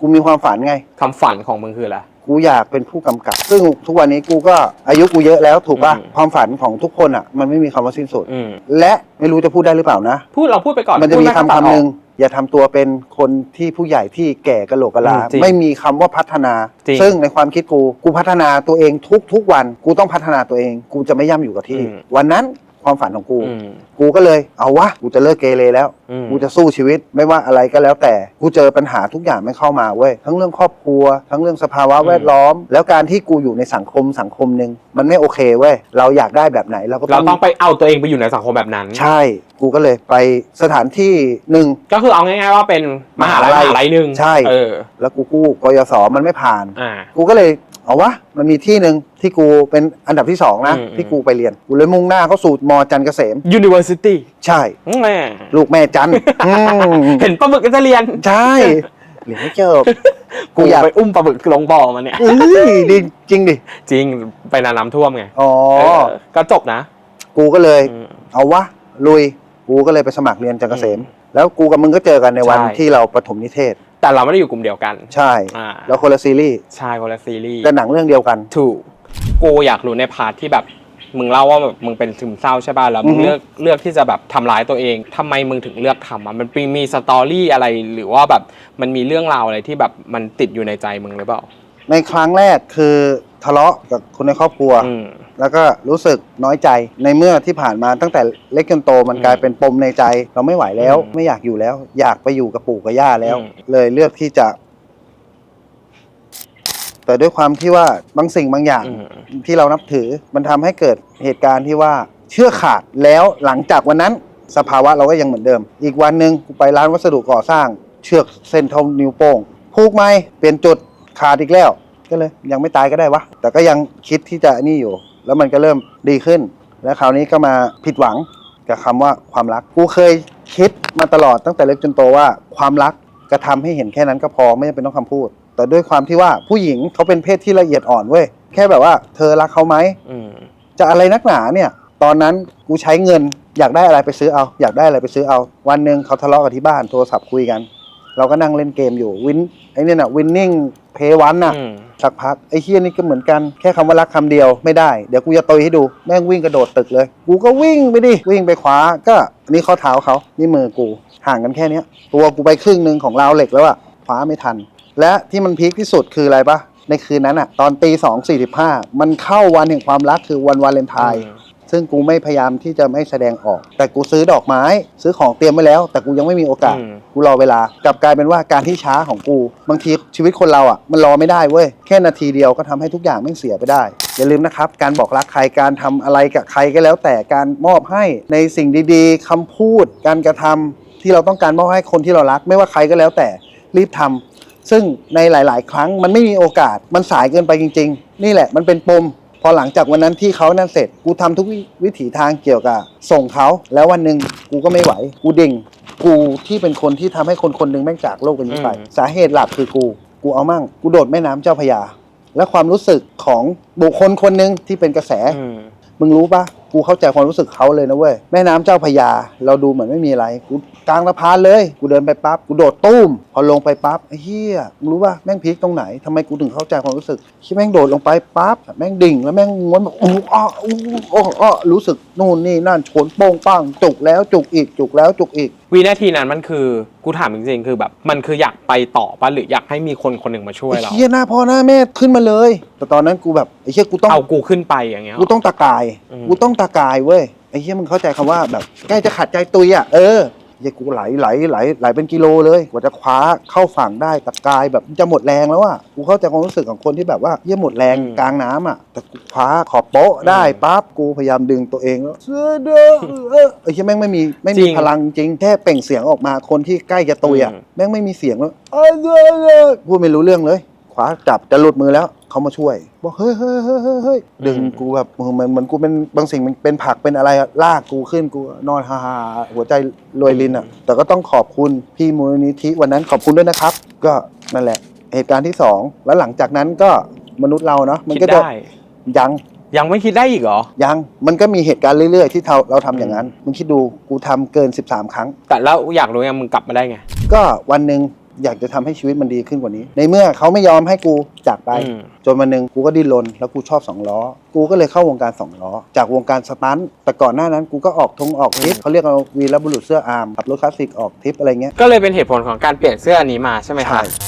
กูมีความฝันไง คำฝันของมึงคืออะไร กูอยากเป็นผู้กำกับ ซึ่งทุกวันนี้กูก็อายุกูเยอะแล้วถูกป่ะ อืม ความฝันของทุกคนอะ มันไม่มีคำว่าสิ้นสุด อืมและไม่รู้จะพูดได้หรือเปล่านะ พูดเราพูดไปก่อนมันจะมีพูดไก็คำตัดอคำอกหนึ่งอย่าทำตัวเป็นคนที่ผู้ใหญ่ที่แก่กะโหลกกะลา อืมจริงไม่มีคำว่าพัฒนา จริงซึ่งในความคิดกู กูพัฒนาตัวเองทุกทุกวัน กูต้องพัฒนาตัวเอง กูจะไม่ย่ำอยู่กับที่ อืม วันนั้น ความฝันของกู อืม กูก็เลยเอาวะกูจะเลิกเกเรแล้ว อืม กูจะสู้ชีวิตไม่ว่าอะไรก็แล้วแต่ กูเจอปัญหาทุกอย่างไม่เข้ามาเว้ยทั้งเรื่องครอบครัว ทั้งเรื่องสภาวะแวดล้อม แล้วการที่กูอยู่ในสังคมสังคมหนึ่งมันไม่โอเคเว้ยเราอยากได้แบบไหนเราก็เราต้องไปเอาตัวเองไปอยู่ในสังคมแบบนั้น ใช่ กูก็เลยไปสถานที่หนึ่ง ก็คือเอาง่ายๆว่าเป็นมหาลัยมหาลัยมหาลัยหนึ่งใช่ เออ แล้วกูกู้กยศมันไม่ผ่าน อ่า กูก็เลย เอาวะมันมีที่หนึ่งที่กูเป็นอันดับที่สองนะ อืม ที่กูไปเรียน กูเลยมุ่งหน้าเข้าสู่มอจันทร์เกษม University ใช่แหมลูกแม่จันทร์อืมเห็นปลาหมึกก็จะเรียนใช่เรียนไม่จบกูกูอยากไปอุ้มปลาหมึกลงบ่อมาเนี่ย เอ้ยดีจริงดิจริงไปนาน้ำท่วมไงอ๋อเออก็จบนะกูก็เลย อืม เอาวะลุย กูก็เลยไปสมัครเรียนจันทร์เกษมอืมแล้วกูกับมึงก็เจอกันในวันใช่ ที่เราประถมนิเทศ แต่เราไม่ได้อยู่กลุ่มเดียวกันใช่อ่าแล้วคนละซีรีส์ใช่คนละซีรีส์แต่หนังเรื่องเดียวกัน ถูกกูอยากรู้ในพาร์ทที่แบบมึงเล่าว่าแบบมึงเป็นซึมเศร้าใช่ป่ะแล้วมึงอือฮึ เลือกเลือกที่จะแบบทำร้ายตัวเองทำไมมึงถึงเลือกทำอะมันมีมีสตอรี่อะไรหรือว่าแบบมันมีเรื่องราวอะไรที่แบบมันติดอยู่ในใจมึงหรือเปล่า ในครั้งแรกคือทะเลาะกับคนในครอบครัว อืม แล้วก็รู้สึกน้อยใจในเมื่อที่ผ่านมาตั้งแต่เล็กจนโตมันอืมกลายเป็นปมในใจ เราไม่ไหวแล้ว อืมไม่อยากอยู่แล้ว อยากไปอยู่กับปู่กับย่าแล้ว อืม เลยเลือกที่จะ แต่ด้วยความที่ว่าบางสิ่งบางอย่าง อืม ที่เรานับถือมันทำให้เกิดเหตุการณ์ที่ว่าเชื่อกขาดแล้วหลังจากวันนั้น สภาวะเราก็ยังเหมือนเดิม อีกวันหนึ่งกูไปร้านวัสดุก่อสร้าง เชือกเส้นเท่านิ้วโป้งผูกไหมเปลี่ยนจุด ขาดอีกแล้ว ก็เลยยังไม่ตายก็ได้วะ แต่ก็ยังคิดที่จะนี่อยู่ แล้วมันก็เริ่มดีขึ้น แล้วคราวนี้ก็มาผิดหวังกับคำว่าความรัก กูเคยคิดมาตลอดตั้งแต่เล็กจนโตว่าความรักกระทำให้เห็นแค่นั้นก็พอไม่จำเป็นต้องคำพูด แต่ด้วยความที่ว่าผู้หญิงเขาเป็นเพศที่ละเอียดอ่อนเว้ย แค่แบบว่า เธอรักเขาไหมอืมจะอะไรนักหนาเนี่ย ตอนนั้นกูใช้เงิน อยากได้อะไรไปซื้อเอา อยากได้อะไรไปซื้อเอา วันหนึ่งเขาทะเลาะกันที่บ้านโทรศัพท์คุยกัน เราก็นั่งเล่นเกมอยู่วินไอ้เนี่ยน่ะวินนิ่งเพย์วันน่ะ อืมสักพักไอ้เฮียนี่ก็เหมือนกันแค่คำว่ารักคำเดียวไม่ได้ เดี๋ยวกูจะตยให้ดูแม่งวิ่งกระโดดตึกเลย กูก็วิ่งไปดิ วิ่งไปขวาก็อันนี่ข้อเท้าเขานี่มือกู ห่างกันแค่เนี้ย ตัวกูไปครึ่งหนึ่งของราวเหล็กแล้วอะคว้าไม่ทัน และที่มันพีคที่สุดคืออะไรปะในคืนนั้นอะตอนตีสองสี่สิบห้ามันเข้าวันแห่งความรักคือวันวาเลนไทน์ ซึ่งกูไม่พยายามที่จะไม่แสดงออก แต่กูซื้อดอกไม้ ซื้อของเตรียมไว้แล้ว แต่กูยังไม่มีโอกาส อืม กูรอเวลากลับกลายเป็นว่าการที่ช้าของกู บางทีชีวิตคนเราอะมันรอไม่ได้เว้ยแค่นาทีเดียวก็ทำให้ทุกอย่างไม่งเสียไปได้ อย่าลืมนะครับ การบอกรักใครการทำอะไรกับใครก็แล้ว แต่การมอบให้ในสิ่งดีๆคำพูด การกระทำที่เราต้องการมอบให้คนที่เรารัก ไม่ว่าใครก็แล้วแต่รีบทำ ซึ่งในหลาย ๆ ครั้งมันไม่มีโอกาสมันสายเกินไปจริง ๆ นี่แหละมันเป็นปมพ อหลังจากวันนั้นที่เขานั่นเสร็จ กูทำทุกวิวิถีทางเกี่ยวกับส่งเขาแล้ววันหนึ่งกูก็ไม่ไหว กูดิ่ง กูที่เป็นคนที่ทำให้คนคนหนึ่งแม่งจากโลกใบนี้ไปอืมสาเหตุหลักคือกู กูเอามั่ง กูโดดแม่น้ำเจ้าพระยา และความรู้สึกของบุคคลคนหนึ่งที่เป็นกระแสอืมมึงรู้ปะ กูเข้าใจความรู้สึกเขาเลยนะเว้ยแม่น้ำเจ้าพยา เราดูเหมือนไม่มีอะไรกูกลางสะพานเลย กูเดินไปปั๊บกูโดดตุ้ม พอลงไปปั๊บเฮียรู้ป่ะแม่งพีคตรงไหนทำไมกูถึงเข้าใจความรู้สึกที่แม่งโดดลงไปปั๊บแม่งดิ่งแล้วแม่งม้วนแบบอู้อ้ออู้อ้อรู้สึกนู่นนี่นั่นชนโป้งป้งจุกแล้วจุกอีกจุกแล้วจุกอีก วินาทีนั้นมันคือ กูถามจริงๆ คือแบบ มันคืออยากไปต่อปะหรืออยากให้มีคนคนหนึ่งมาช่วยไอ้เราเหี้ยหน้าพ่อหน้าแม่ขึ้นมาเลย แต่ตอนนั้นกูแบบไอ้เหี้ยกูต้องเอากูขึ้นไปอย่างเงี้ยหรกูอต้องตะกาย อืม กูต้องตะกายเว้ยไอ้เหี้ยมึงเข้าใจคำว่าแบบใกล้จะขาดใจตุยอะเออ เหี้ยกูไหลไหลไหลไหลเป็นกิโลเลย กว่าจะคว้าเข้าฝั่งได้ตะกายแบบจะหมดแรงแล้วอะกูเข้าใจความรู้สึกของคนที่แบบว่าเหี้ยหมดแรงกลางน้ำอะแต่กูคว้าขอบโป๊ะได้ปั๊บกูพยายามดึงตัวเองแล้วเสื้อเด้อเออไอ้เหี้ยแม่งไม่มีไม่มีพลังจริงแค่เปล่งเสียงออกมาคนที่ใกล้จะตุยอะแม่งไม่มีเสียงแล้วเอ้ยเอ้ยเอ้ยพูดไม่รู้เรื่องเลย ขวาจับจะหลุดมือแล้วเขามาช่วยบอกเฮ้ยเฮ้ยเฮ้ยเฮ้ยเฮ้ยดึงกูแบบเหมือนเหมือนกูเป็นบางสิ่งมันเป็นผักเป็นอะไรอะลากกูขึ้นกูนอนฮ่าๆหัวใจรวยลินอะ แต่ก็ต้องขอบคุณพี่มูลนิธิวันนั้นขอบคุณด้วยนะครับ ก็นั่นแหละ เหตุการณ์ที่สองแล้วหลังจากนั้นก็มนุษย์เราเนาะมันคิดก็จะได้ ยัง ยังไม่คิดได้อีกเหรอ ยัง มันก็มีเหตุการณ์เรื่อย ๆ ที่เราเราทำอย่างนั้น มึงคิดดู กูทำเกิน 13 ครั้ง แต่แล้วอยากรู้ไงมึงกลับมาได้ไง ก็วันหนึ่ง อยากจะทำให้ชีวิตมันดีขึ้นกว่านี้ ในเมื่อเขาไม่ยอมให้กูจากไปอืมจนวันหนึ่งกูก็ดิ้นรนแล้วกูชอบสองล้อ กูก็เลยเข้าวงการสองล้อ จากวงการสตันท์แต่ก่อนหน้านั้นกูก็ออกทงออกทริปเขาเรียกเราวีรบุรุษเสื้ออาร์มขับรถคลาสสิกออกทริปอะไรเงี้ยก็เลยเป็นเหตุผลของการเปลี่ยนเสื้ออันนี้มาใช่ไหมคใช่รับ